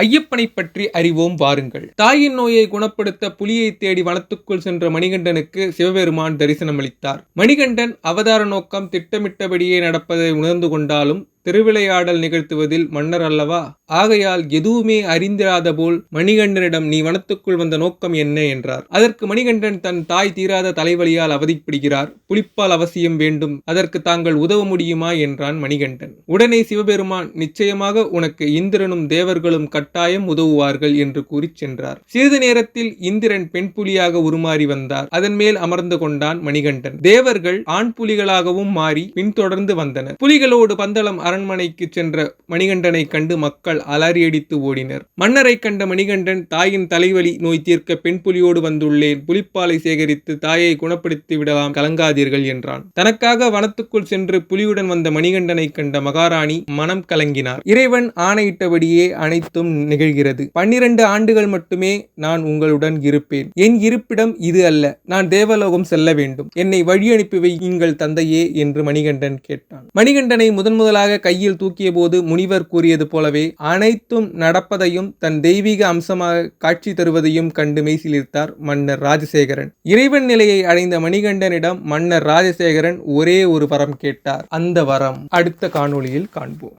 ஐயப்பனை பற்றி அறிவோம் வாருங்கள். தாயின் நோயை குணப்படுத்த புலியை தேடி வனத்துக்குள் சென்ற மணிகண்டனுக்கு சிவபெருமான் தரிசனமளித்தார். மணிகண்டன் அவதார நோக்கம் திட்டமிட்டபடியே நடப்பதை உணர்ந்து கொண்டாலும் திருவிளையாடல் நிகழ்த்துவதில் மன்னர் அல்லவா? ஆகையால் எதுவுமே அறிந்திராத போல் மணிகண்டனிடம் நீ வனத்துக்குள் வந்த நோக்கம் என்ன? என்றார். அதற்கு மணிகண்டன் தன் தாய் தீராத தலைவலியால் அவதிப்படுகிறார். புலிப்பால் அவசியம் வேண்டும். அதற்கு தாங்கள் உதவ முடியுமா? என்றான் மணிகண்டன். உடனே சிவபெருமான் நிச்சயமாக உனக்கு இந்திரனும் தேவர்களும் கட்டாயம் உதவுவார்கள் என்று கூறிச் சென்றார். சிறிது நேரத்தில் இந்திரன் பெண் புலியாக உருமாறி வந்தார். அதன் மேல் அமர்ந்து கொண்டான் மணிகண்டன். தேவர்கள் ஆண் புலிகளாகவும் மாறி பின்தொடர்ந்து வந்தனர். புலிகளோடு பந்தளம் அரண் அரண்மனைக்கு சென்ற மணிகண்டனை கண்டு மக்கள் அலறியடித்து ஓடினர். மன்னரை கண்ட மணிகண்டன் தாயின் தலைவலி நோய் தீர்க்க பெண் புலியோடு வந்துள்ளேன். புலிப்பாலை சேகரித்து தாயை குணப்படுத்தி விடலாம் கலங்காதீர்கள் என்றான். தனக்காக வனத்துக்குள் சென்று புலியுடன் வந்த மணிகண்டனை கண்ட மகாராணி மனம் கலங்கினார். இறைவன் ஆணையிட்டபடியே அனைத்தும் நிகழ்கிறது. பன்னிரண்டு ஆண்டுகள் மட்டுமே நான் உங்களுடன் இருப்பேன். என் இருப்பிடம் இது அல்ல. நான் தேவலோகம் செல்ல வேண்டும். என்னை வழி அனுப்பி வையுங்கள் தந்தையே என்று மணிகண்டன் கேட்டான். மணிகண்டனை முதன் முதலாக கையில் தூக்கிய போது முனிவர் கூறியது போலவே அனைத்தும் நடப்பதையும் தன் தெய்வீக அம்சமாக காட்சி தருவதையும் கண்டு மெய்சிலிர்த்தார் மன்னர் ராஜசேகரன். இறைவன் நிலையை அடைந்த மணிகண்டனிடம் மன்னர் ராஜசேகரன் ஒரே ஒரு வரம் கேட்டார். அந்த வரம். அடுத்த காணொளியில் காண்போம்.